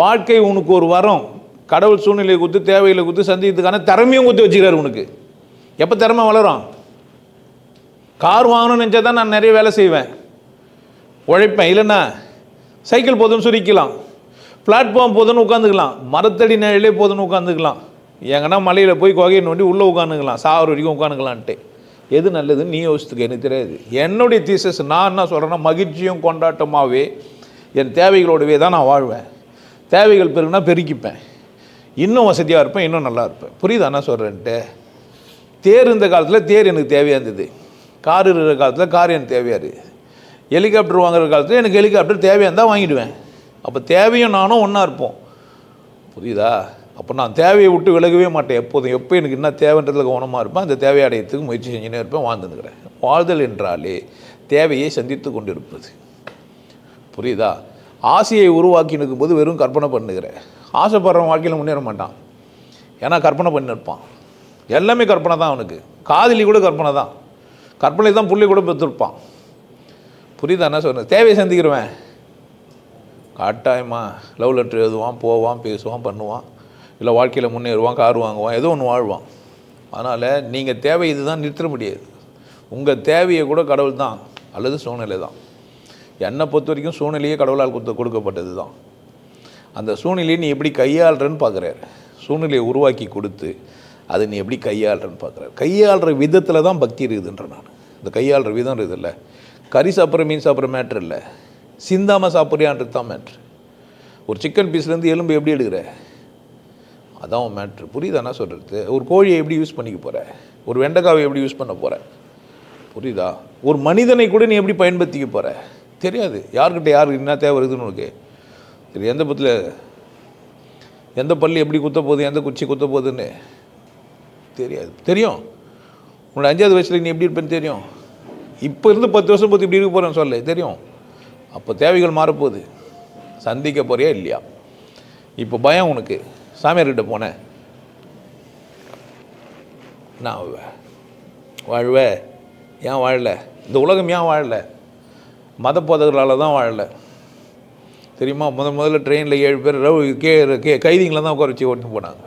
வாழ்க்கை உனக்கு ஒரு வரம். கடவுள் சூழ்நிலையை கொடுத்து தேவைகளை கொடுத்து சந்திக்கிறதுக்கான திறமையும் கொடுத்து வச்சுக்கிறாரு உனக்கு. எப்போ திறமை வளரும்? கார் வாங்கணும்னு நினச்சா தான் நான் நிறைய வேலை செய்வேன். உழைப்பேன். இல்லைன்னா சைக்கிள் போதும்னு சுரிக்கலாம். பிளாட்ஃபார்ம் போதும்னு உட்காந்துக்கலாம் மரத்தடி நிழலே போதும்னு உட்காந்துக்கலாம் எங்கன்னா மலையில் போய் குகையை நோண்டி உள்ளே உட்காந்துக்கலாம் சாவர வரைக்கும் உட்காந்துக்கலான்ட்டு எது நல்லதுன்னு நீ யோசித்துக்க. எனக்கு தெரியாது. என்னுடைய தீசஸ் நான் என்ன சொல்கிறேன்னா மகிழ்ச்சியும் கொண்டாட்டமாகவே என் தேவைகளோடவே தான் நான் வாழ்வேன். தேவைகள் பெருகுனா பெருக்கிப்பேன். இன்னும் வசதியாக இருப்பேன் இன்னும் நல்லா இருப்பேன். புரியுதா என்ன சொல்கிறேன்ட்டு தேர் இருந்த காலத்தில் தேர் எனக்கு தேவையாக இருந்தது. கார் இருக்கிற காலத்தில் கார் எனக்கு தேவையாக இருக்குது ஹெலிகாப்டர் வாங்குற காலத்தில் எனக்கு ஹெலிகாப்டர் தேவையாக இருந்தால் வாங்கிடுவேன். அப்போ தேவையும் நானும் ஒன்றா இருப்போம். புரியுதா? அப்போ நான் தேவையை விட்டு விலகவே மாட்டேன். எப்போதும் எப்போ எனக்கு என்ன தேவைன்றதுல கவனமாக இருப்பேன் அந்த தேவை அடையத்துக்கு முயற்சி செஞ்சுனே இருப்பேன் வாழ்ந்துருக்கிறேன் வாழ்தல் என்றாலே தேவையை சந்தித்து கொண்டிருப்பது. புரியுதா? ஆசையை உருவாக்கி போது வெறும் கற்பனை பண்ணுகிற. ஆசைப்படுறவன் வாழ்க்கையில் முன்னேற மாட்டான். ஏன்னா கற்பனை பண்ணிருப்பான் எல்லாமே கற்பனை தான் அவனுக்கு. காதலி கூட கற்பனை தான். கற்பனை தான் புள்ளி கூட பெற்றிருப்பான். புரியுதா? என்ன சொல்கிறேன் தேவையை சந்திக்கிறவன். கட்டாயமாக லவ் லெட்டர் எழுதுவான் போவான் பேசுவான் பண்ணுவான். இல்லை வாழ்க்கையில் முன்னேறுவான் கார் வாங்குவான் ஏதோ ஒன்று வாழ்வான். அதனால் நீங்கள் தேவை இதுதான் நிறுத்த முடியாது. உங்கள் தேவையை கூட கடவுள் தான் அல்லது சூழ்நிலை தான். என்னை பொறுத்த வரைக்கும் சூழ்நிலையே கடவுளால் கொடுத்து கொடுக்கப்பட்டது தான் அந்த சூழ்நிலையை நீ எப்படி கையாளுறன்னு பார்க்குறாரு சூழ்நிலையை உருவாக்கி கொடுத்து அதை நீ எப்படி கையாளுறன்னு பார்க்குறாரு கையாளுற விதத்தில் தான் பக்தி இருக்குதுன்ற நான். இந்த கையாளுற விதம் இருக்குதுல்ல கறி சாப்பிட்ற மீன் சாப்பிட்ற மேட்ரு இல்லை. சிந்தாமல் சாப்பிட்றியான்றது தான் மேட்ரு ஒரு சிக்கன் பீஸ்லேருந்து எலும்பு எப்படி எடுக்கிற? அதான் உன் மேட்ரு புரியுதா என்ன சொல்கிறது ஒரு கோழியை எப்படி யூஸ் பண்ணிக்க போகிற ஒரு வெண்டைக்காவை எப்படி யூஸ் பண்ண போகிற புரியுதா? ஒரு மனிதனை கூட நீ எப்படி பயன்படுத்திக்க போகிற தெரியாது. யார்கிட்ட யாருக்கு என்ன தேவை இருக்குதுன்னு உனக்கு? சரி எந்த பத்தில்? எந்த பள்ளி எப்படி குத்த போகுது? எந்த குச்சி குத்த போகுதுன்னு? தெரியாது. தெரியும். உன்னோட அஞ்சாவது வயசில் நீ எப்படி இருப்பேன்னு தெரியும். இப்போ இருந்து பத்து வருஷம் பற்றி இப்படி இருக்க போகிறேன்னு சொல்ல. தெரியும். அப்போ தேவைகள் மாறப்போகுது. சந்திக்க போறியா இல்லையா? இப்போ பயம் உனக்கு. சாமியார்கிட்ட போனேன். நான் வாழ்வ வாழ்வ? ஏன் வாழல? இந்த உலகம் ஏன் வாழலை? மத போதகர்களால் தான் வாழலை. தெரியுமா? முத முதல்ல ட்ரெயினில் ஏழு பேர் ரவு கே கே கைதிங்களை தான் உட்கார வச்சு ஓட்டு போனாங்க.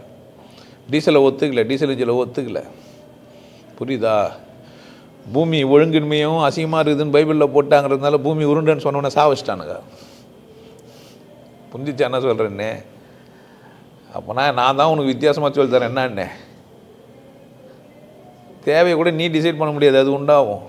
டீசலை ஒத்துக்கல டீசல் இன்ஜில் ஒத்துக்கல. புரியுதா? பூமி ஒழுங்கின்மையும் அசிங்கமாக இருக்குதுன்னு பைபிளில் போட்டாங்கிறதுனால பூமி உருண்டுன்னு சொன்னோன்னே சாவச்சிட்டானுங்க. புரிஞ்சிச்சா என்ன சொல்கிறேன்னே அப்போனா நான் தான் உனக்கு வித்தியாசமாக சொல்லி தரேன் என்னன்னே. தேவையை கூட நீ டிசைட் பண்ண முடியாது அது உண்டாகும்.